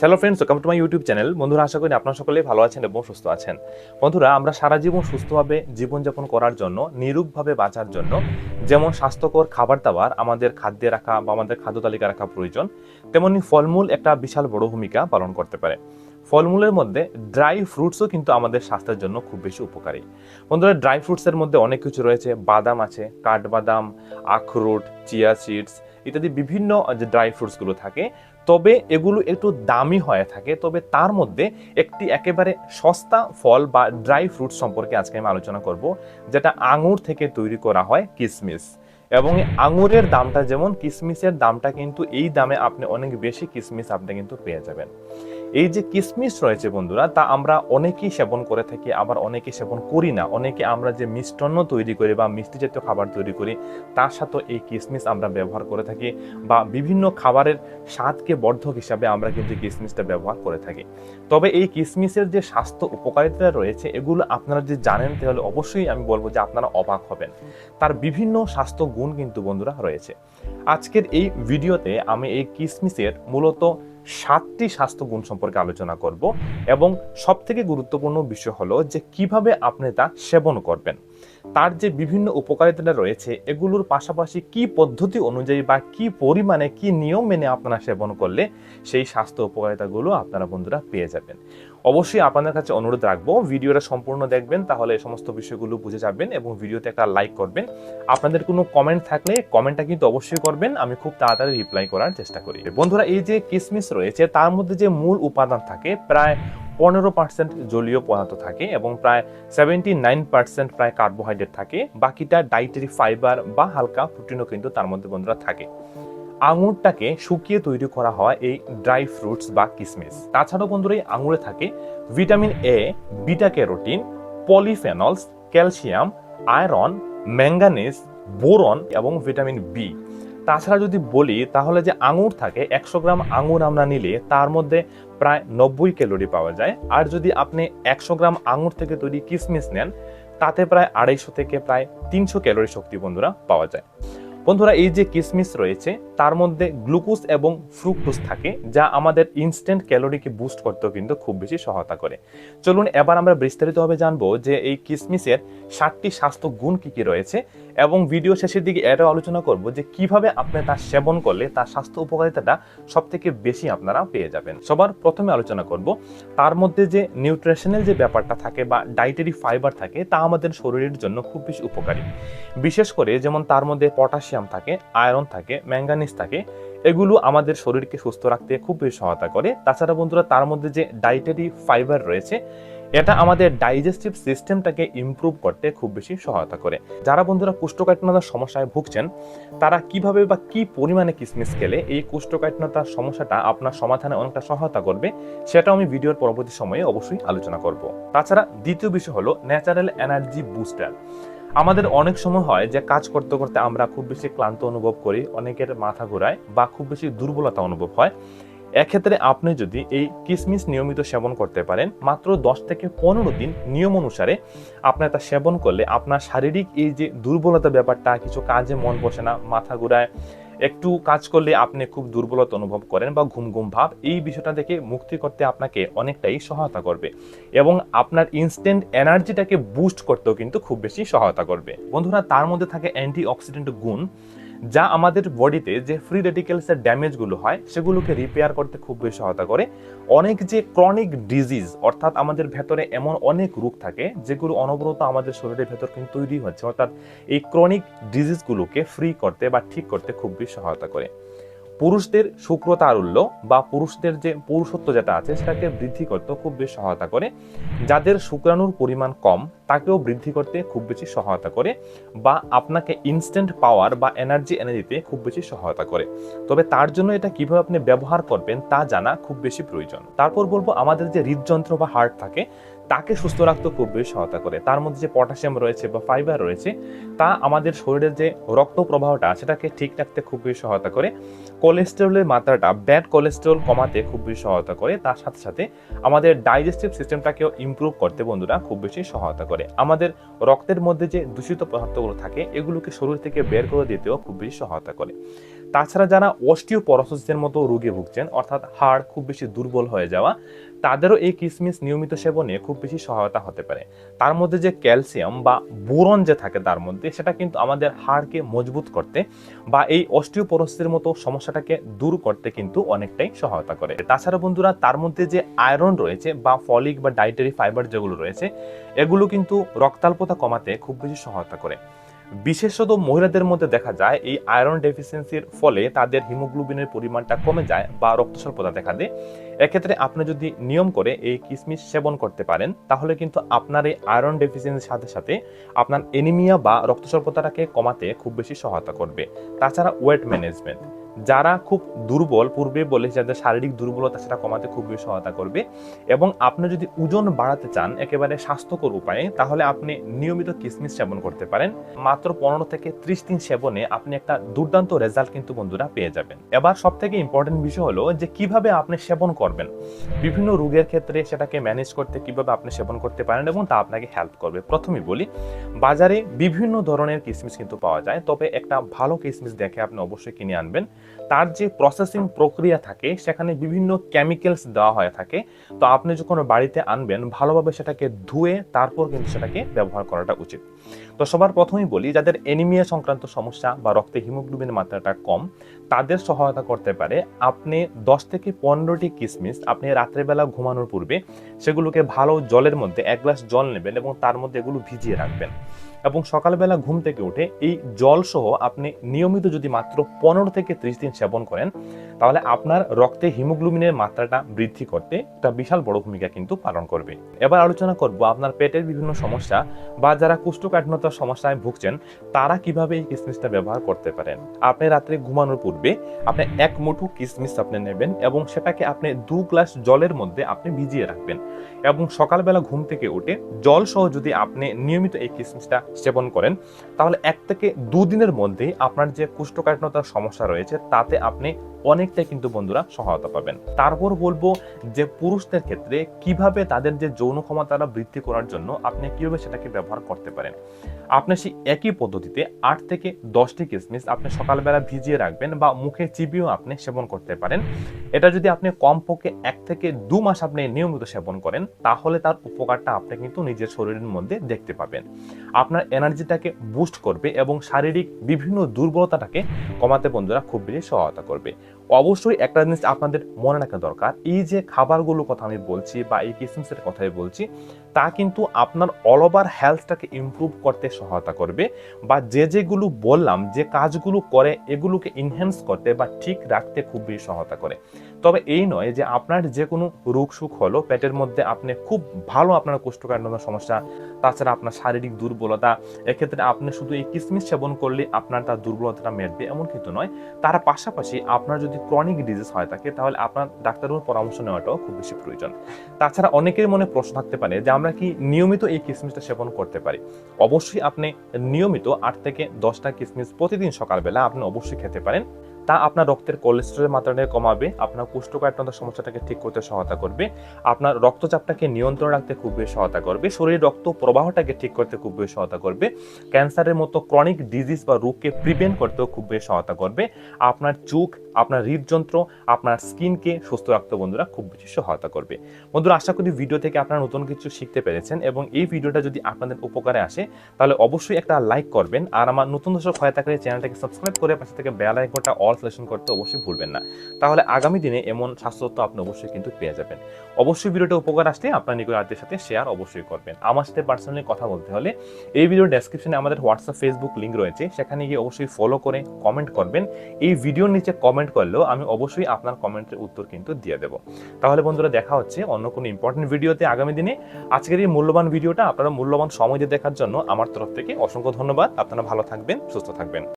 Hello friends welcome to my YouTube channel বন্ধুরা, আশা করি আপনারা সকলেই ভালো আছেন এবং সুস্থ আছেন। বন্ধুরা, আমরা সারা জীবন সুস্থভাবে জীবনযাপন করার জন্য নিরূপভাবে বাঁচার জন্য যেমন স্বাস্থ্যকর খাবার দাবার, আমাদের খাদ্যে রাখা বা আমাদের খাদ্য তালিকা রাখা প্রয়োজন, তেমনি ফলমূল একটা বিশাল বড় ভূমিকা পালন করতে পারে। ফলমূলের মধ্যে ড্রাই ফ্রুটসও কিন্তু আমাদের স্বাস্থ্যের জন্য খুব বেশি উপকারী। বন্ধুরা ড্রাই ফ্রুটসের মধ্যে অনেক কিছু রয়েছে, বাদাম আছে, কাঠবাদাম, আখরোট, চিয়া সিডস ইত্যাদি বিভিন্ন যে ড্রাই ফ্রুটসগুলো থাকে তবে এগুলো একটু দামি হয়ে থাকে, তবে তার মধ্যে একটি একেবারে সস্তা ফল বা ড্রাই ফ্রুট সম্পর্কে আজকে আমি আলোচনা করব, যেটা আঙুর থেকে তৈরি করা হয় কিসমিস। এবং আঙুরের দামটা যেমন, কিসমিসের দামটা কিন্তু এই দামে আপনি অনেক বেশি কিসমিস আপনি কিন্তু পেয়ে যাবেন। এই যে কিসমিস রয়েছে বন্ধুরা, তা আমরা অনেকেই সেবন করে থাকি, আবার অনেকে সেবন করি না। অনেকে আমরা যে মিষ্টান্ন তৈরি করি বা মিষ্টি জাতীয় খাবার তৈরি করি, তার সাথে এই কিসমিস আমরা ব্যবহার করে থাকি বা বিভিন্ন খাবারের স্বাদকে বর্ধক হিসাবে আমরা কিন্তু কিসমিসটা ব্যবহার করে থাকি। তবে এই কিসমিসের যে স্বাস্থ্য উপকারিতা রয়েছে, এগুলো আপনারা যদি জানেন, তাহলে অবশ্যই আমি বলব যে আপনারা অবাক হবেন। তার বিভিন্ন স্বাস্থ্য গুণ কিন্তু বন্ধুরা রয়েছে। আজকের এই ভিডিওতে আমি এই কিসমিসের মূলত সাতটি স্বাস্থ্য গুণ সম্পর্কে আলোচনা করব এবং সবথেকে গুরুত্বপূর্ণ বিষয় হলো যে কীভাবে আপনি তা সেবন করবেন। তার যে বিভিন্ন উপকারিতা রয়েছে, এগুলোর পাশাপাশি কি পদ্ধতি অনুযায়ী বা কি পরিমাণে কি নিয়ম মেনে আপনারা সেবন করলে সেই স্বাস্থ্য উপকারিতাগুলো আপনারা বন্ধুরা পেয়ে যাবেন। অবশ্যই আপনাদের কাছে অনুরোধ রাখব, ভিডিওটা সম্পূর্ণ দেখবেন, তাহলে সমস্ত বিষয়গুলো বুঝে যাবেন এবং ভিডিওতে একটা লাইক করবেন। আপনাদের কোনো কমেন্ট থাকলে কমেন্টটা কিন্তু অবশ্যই করবেন, আমি খুব তাড়াতাড়ি রিপ্লাই করার চেষ্টা করি। বন্ধুরা, এই যে কিসমিস রয়েছে, তার মধ্যে যে মূল উপাদান থাকে, প্রায় পনেরো পার্সেন্ট জলীয় পদার্থ থাকে এবং প্রায় সেভেন্টি নাইন পার্সেন্ট প্রায় কার্বোহাইড্রেট থাকে। বাকিটা ডাইটারি ফাইবার বা হালকা প্রোটিনও কিন্তু তার মধ্যে বন্ধুরা থাকে। আঙুরটাকে শুকিয়ে তৈরি করা হয় এই ড্রাই ফ্রুটস বা কিসমিস। তাছাড়াও বন্ধুরা এই আঙুরে থাকে vitamin A beta carotene polyphenols calcium iron manganese boron এবং ভিটামিন বি তাছাড়া যদি বলি, তাহলে যে আঙুর থাকে, একশো গ্রাম আঙুর আমরা নিলে তার মধ্যে প্রায় নব্বই ক্যালোরি পাওয়া যায়। আর যদি আপনি একশো গ্রাম আঙুর থেকে তৈরি কিসমিস নেন, তাতে প্রায় আড়াইশো থেকে প্রায় তিনশো ক্যালোরি শক্তি বন্ধুরা পাওয়া যায়। বন্ধুরা, এই যে কিসমিস রয়েছে, তার মধ্যে গ্লুকোজ এবং ফ্রুক্টোজ থাকে, যা আমাদের ইনস্ট্যান্ট ক্যালোরিকে বুস্ট করতেও কিন্তু খুব বেশি সহায়তা করে। চলুন, এবার আমরা বিস্তারিতভাবে জানব যে এই কিসমিসের ষাটটি স্বাস্থ্য গুণ কী কী রয়েছে এবং ভিডিও শেষের দিকে এটাও আলোচনা করব যে কীভাবে আপনি তার সেবন করলে তার স্বাস্থ্য উপকারিতাটা সব থেকে বেশি আপনারা পেয়ে যাবেন। সবার প্রথমে আলোচনা করব, তার মধ্যে যে নিউট্রিশনাল যে ব্যাপারটা থাকে বা ডাইটারি ফাইবার থাকে, তা আমাদের শরীরের জন্য খুব বেশি উপকারী। বিশেষ করে যেমন তার মধ্যে পটাশিয়াম থাকে, আয়রন থাকে ম্যাঙ্গানিজ থাকে, এগুলো আমাদের শরীরকে সুস্থ রাখতে খুব বেশি সহায়তা করে। তাছাড়া বন্ধুরা, তার মধ্যে যে ডাইটারি ফাইবার রয়েছে, এটা আমাদের ডাইজেস্টিভ সিস্টেমটাকে ইমপ্রুভ করতে খুব বেশি সহায়তা করে। যারা বন্ধুরা কোষ্ঠকাঠিন্যতার সমস্যায় ভুগছেন, তারা কীভাবে বা কি পরিমাণে কিসমিস খেলে এই কোষ্ঠকাঠিন্যতার সমস্যাটা আপনার সমাধানে অনেকটা সহায়তা করবে, সেটাও আমি ভিডিওর পরবর্তী সময়ে অবশ্যই আলোচনা করব। তাছাড়া দ্বিতীয় বিষয় হলো ন্যাচারাল এনার্জি বুস্টার আমাদের অনেক সময় হয় যে কাজ করতে করতে আমরা খুব বেশি ক্লান্ত অনুভব করি, অনেকের মাথা ঘোরায় বা খুব বেশি দুর্বলতা অনুভব হয়। এক্ষেত্রে আপনি যদি এই কিসমিস নিয়মিত সেবন করতে পারেন, মাত্র দশ থেকে পনেরো দিন নিয়ম অনুসারে আপনার তা সেবন করলে আপনার শারীরিক এই যে দুর্বলতা ব্যাপারটা, কিছু কাজে মন বসে না, মাথা ঘুরায় একটু কাজ করলে আপনি খুব দুর্বলতা অনুভব করেন বা ঘুম ঘুম ভাব, এই বিষয়টা থেকে মুক্তি করতে আপনাকে অনেকটাই সহায়তা করবে এবং আপনার ইনস্ট্যান্ট এনার্জিটাকে বুস্ট করতেও কিন্তু খুব বেশি সহায়তা করবে। বন্ধুরা, তার মধ্যে থাকে অ্যান্টি অক্সিডেন্ট গুণ। যা আমাদের বডিতে যে ফ্রি রেডিকেলসের ড্যামেজগুলো হয়, সেগুলোকে রিপেয়ার করতে খুব বেশি সহায়তা করে। অনেক যে ক্রনিক ডিজিজ অর্থাৎ আমাদের ভেতরে এমন অনেক রোগ থাকে, যেগুলো অনবরত আমাদের শরীরের ভেতর কিন্তু তৈরি হচ্ছে। অর্থাৎ এই ক্রনিক ডিজিজগুলোকে ফ্রি করতে বা ঠিক করতে খুব বেশি সহায়তা করে। পুরুষদের শুক্রতারুল্য বা পুরুষদের যে পুরুষত্ব যেটা আছে, সেটাকে বৃদ্ধি করতে খুব বেশি সহায়তা করে। যাদের শুক্রাণুর পরিমাণ কম, তাকেও বৃদ্ধি করতে খুব বেশি সহায়তা করে বা আপনাকে ইনস্ট্যান্ট পাওয়ার বা এনার্জি এনে দিতে খুব বেশি সহায়তা করে। তবে তার জন্য এটা কীভাবে আপনি ব্যবহার করবেন, তা জানা খুব বেশি প্রয়োজন। তারপর বলব, আমাদের যে হৃদযন্ত্র বা হার্ট থাকে তাকে সুস্থ রাখতে খুব বেশি সহায়তা করে। তার মধ্যে যে পটাশিয়াম রয়েছে বা ফাইবার রয়েছে, তা আমাদের শরীরের যে রক্ত প্রবাহটা সেটাকে ঠিক রাখতে খুব বেশি সহায়তা করে। কোলেস্টেরলের মাত্রাটা ব্যাড কোলেস্টেরল কমাতে খুব বেশি সহায়তা করে। তার সাথে সাথে আমাদের ডাইজেস্টিভ সিস্টেমটাকেও ইমপ্রুভ করতে বন্ধুরা খুব বেশি সহায়তা করে। আমাদের রক্তের মধ্যে যে দূষিত পদার্থগুলো থাকে, এগুলোকে শরীর থেকে বের করে দিতেও খুব বেশি সহায়তা করে। তাছাড়া যারা অস্টিওপরোসিসের মতো রোগে ভুগছেন, অর্থাৎ হাড় খুব বেশি দুর্বল হয়ে যাওয়া, তাদেরও এই কিসমিস নিয়মিত সেবনে খুব বেশি সহায়তা হতে পারে। তার মধ্যে যে ক্যালসিয়াম বা বোরন যে থাকে তার মধ্যে, সেটা কিন্তু আমাদের হাড়কে মজবুত করতে বা এই অস্টিওপোরোসিসের মতো সমস্যাটাকে দূর করতে কিন্তু অনেকটাই সহায়তা করে। তাছাড়া বন্ধুরা, তার মধ্যে যে আয়রন রয়েছে বা ফলিক বা ডাইটারি ফাইবার যেগুলো রয়েছে, এগুলো কিন্তু রক্তাল্পতা কমাতে খুব বেশি সহায়তা করে। বিশেষত মহিলাদের মধ্যে দেখা যায়, এই আয়রন ডেফিসিয়েন্সির ফলে তাদের হিমোগ্লোবিনের পরিমাণটা কমে যায় বা রক্তস্বল্পতা দেখা দেয়। এক্ষেত্রে আপনি যদি নিয়ম করে এই কিসমিস সেবন করতে পারেন, তাহলে কিন্তু আপনার এই আয়রন ডেফিসিয়েন্সির সাথে সাথে আপনার এনিমিয়া বা রক্তস্বল্পতাটাকে কমাতে খুব বেশি সহায়তা করবে। তাছাড়া ওয়েট ম্যানেজমেন্ট যারা খুব দুর্বল পূর্বে বলে যাদের শারীরিক দুর্বলতা সেটা কমাতে খুবই সহায়তা করবে এবং আপনি যদি ওজন বাড়াতে চান একেবারে স্বাস্থ্যকর উপায়ে, তাহলে আপনি নিয়মিত কিসমিস সেবন করতে পারেন। মাত্র পনেরো থেকে ত্রিশ দিন সেবনে আপনি একটা দুর্দান্ত রেজাল্ট কিন্তু বন্ধুরা পেয়ে যাবেন। এবার সব থেকে ইম্পর্টেন্ট বিষয় হলো যে কীভাবে আপনি সেবন করবেন। বিভিন্ন রোগের ক্ষেত্রে সেটাকে ম্যানেজ করতে কীভাবে আপনি সেবন করতে পারেন এবং তা আপনাকে হেল্প করবে। প্রথমেই বলি, বাজারে বিভিন্ন ধরনের কিসমিস কিন্তু পাওয়া যায়, তবে একটা ভালো কিসমিস দেখে আপনি অবশ্যই কিনে আনবেন। তার যে প্রসেসিং প্রক্রিয়া থাকে, সেখানে বিভিন্ন কেমিক্যালস দেওয়া হয়ে থাকে। তো আপনি যখন বাড়িতে আনবেন, ভালোভাবে সেটাকে ধুয়ে তারপর কিন্তু সেটাকে ব্যবহার করাটা উচিত। তো সবার প্রথমেই বলি, যাদের এনিমিয়া সংক্রান্ত সমস্যা বা রক্তে হিমোগ্লোবিনের মাত্রাটা কম, তাদের সহায়তা করতে পারে। আপনি দশ থেকে পনেরোটি কিসমিস আপনি রাত্রেবেলা ঘুমানোর পূর্বে, সেগুলোকে ভালো জলের মধ্যে এক গ্লাস জল নেবেন এবং তার মধ্যে এগুলো ভিজিয়ে রাখবেন। এবং সকালবেলা ঘুম থেকে উঠে এই জল সহ আপনি নিয়মিত যদি মাত্র পনেরো থেকে ত্রিশ দিন সেবন করেন, তাহলে আপনার রক্তে হিমোগ্লোবিনের মাত্রাটা বৃদ্ধি করতে একটা বিশাল বড় ভূমিকা কিন্তু পালন করবে। এবার আলোচনা করব আপনার পেটের বিভিন্ন সমস্যা বা যারা কুষ্ঠকাঠিন্যতার সমস্যায় ভুগছেন, তারা কীভাবে এই কিসমিসটা ব্যবহার করতে পারেন? আপনি রাত্রে ঘুমানোর পূর্বে আপনি এক মুঠো কিসমিস আপনি নেবেন এবং সেটাকে আপনি দু গ্লাস জলের মধ্যে আপনি ভিজিয়ে রাখবেন। এবং সকালবেলা ঘুম থেকে উঠে জল সহ যদি আপনি নিয়মিত এই কিসমিসটা সেবন করেন তাহলে এক থেকে দুদিনের মধ্যেই আপনার যে কুষ্ঠকাঠিন্যতার সমস্যা রয়েছে তাতে আপনি অনেকটাই কিন্তু বন্ধুরা সহায়তা পাবেন। তারপর বলব যে পুরুষদের ক্ষেত্রে কীভাবে তাদের যে যৌন ক্ষমতাটা বৃদ্ধি করার জন্য আপনি কীভাবে সেটাকে ব্যবহার করতে পারেন। আপনি সেই একই পদ্ধতিতে আট থেকে দশটি কিসমিস আপনি সকালবেলা ভিজিয়ে রাখবেন বা মুখে চিবিয়েও আপনি সেবন করতে পারেন। এটা যদি আপনি কমপক্ষে এক থেকে দু মাস আপনি নিয়মিত সেবন করেন, তাহলে তার উপকারটা আপনি কিন্তু নিজের শরীরের মধ্যে দেখতে পাবেন। আপনার এনার্জিটাকে বুস্ট করবে এবং শারীরিক বিভিন্ন দুর্বলতাটাকে কমাতে বন্ধুরা খুব বেশি সহায়তা করবে। অবশ্যই একটা জিনিস আপনাদের মনে রাখা দরকার। এই যে খাবারগুলোর কথা আমি বলছি বা এই কিসমিসের কথাই বলছি, তা কিন্তু আপনার অল ওভার হেলথটাকে ইম্প্রুভ করতে সহায়তা করবে বা যে যেগুলো বললাম, যে কাজগুলো করে এগুলোকে ইনহ্যান্স করতে বা ঠিক রাখতে খুবই সহায়তা করে। তবে এই নয় যে আপনার যে কোনো রোগ সুখ হলো, পেটের মধ্যে আপনি খুব ভালো আপনার কোষ্ঠকাঠিন্যতার সমস্যা, তাছাড়া আপনার শারীরিক দুর্বলতা, এক্ষেত্রে আপনি শুধু এই কিসমিস সেবন করলে আপনার তার দুর্বলতাটা মেটবে, এমন কিন্তু নয়। তার পাশাপাশি আপনার যদি ক্রনিক ডিজিজ হয় থাকে তাহলে আপনার ডাক্তারের পরামর্শ নেওয়াটাও খুব বেশি প্রয়োজন। তাছাড়া অনেকের মনে প্রশ্ন থাকতে পারে যে আমরা কি নিয়মিত এই কিসমিসটা সেবন করতে পারি? অবশ্যই আপনি নিয়মিত আট থেকে দশটা কিসমিস প্রতিদিন সকালবেলা আপনি অবশ্যই খেতে পারেন। তা আপনার রক্তের কোলেস্টেরলের মাত্রাটাকে কমাবে, আপনার কোষ্ঠকাঠিন্যতার সমস্যাটাকে ঠিক করতে সহায়তা করবে, আপনার রক্তচাপটাকে নিয়ন্ত্রণ রাখতে খুব বেশি সহায়তা করবে, শরীরের রক্ত প্রবাহটাকে ঠিক করতে খুব বেশি সহায়তা করবে, ক্যান্সারের মতো ক্রনিক ডিজিজ বা রোগকে প্রিভেন্ট করতেও খুব বেশি সহায়তা করবে, আপনার চোখ, আপনার হৃদযন্ত্র, আপনার স্কিনকে সুস্থ রাখতে বন্ধুরা খুব বেশি সহায়তা করবে। বন্ধুরা, আশা করি ভিডিও থেকে আপনারা নতুন কিছু শিখতে পেরেছেন এবং এই ভিডিওটা যদি আপনাদের উপকারে আসে, তাহলে অবশ্যই একটা লাইক করবেন, আর আমার নতুন দর্শক হয়ে থাকলে চ্যানেলটাকে সাবস্ক্রাইব করে পাশে থেকে বেল আইকনটা অল সিলেকশন করতে অবশ্যই ভুলবেন না। তাহলে আগামী দিনে এমন স্বাস্থ্যত্ব আপনি অবশ্যই কিন্তু পেয়ে যাবেন। অবশ্যই ভিডিওটা উপকার আসলে আপনার নিকট আত্মীয় সাথে শেয়ার অবশ্যই করবেন। আমার সাথে পার্সোনালি কথা বলতে হলে এই ভিডিওর ডেসক্রিপশনে আমাদের হোয়াটসঅ্যাপ ফেসবুক লিঙ্ক রয়েছে। সেখানে গিয়ে অবশ্যই ফলো করে কমেন্ট করবেন। এই ভিডিওর নিচে কমেন্ট করলেও আমি অবশ্যই আপনার কমেন্টের উত্তর কিন্তু দিয়ে দেবো। তাহলে বন্ধুরা দেখা হচ্ছে অন্য কোনো ইম্পর্টেন্ট ভিডিওতে আগামী দিনে। আজকের এই মূল্যবান ভিডিওটা আপনারা মূল্যবান সময় দিয়ে দেখার জন্য আমার তরফ থেকে অসংখ্য ধন্যবাদ। আপনারা ভালো থাকবেন, সুস্থ থাকবেন।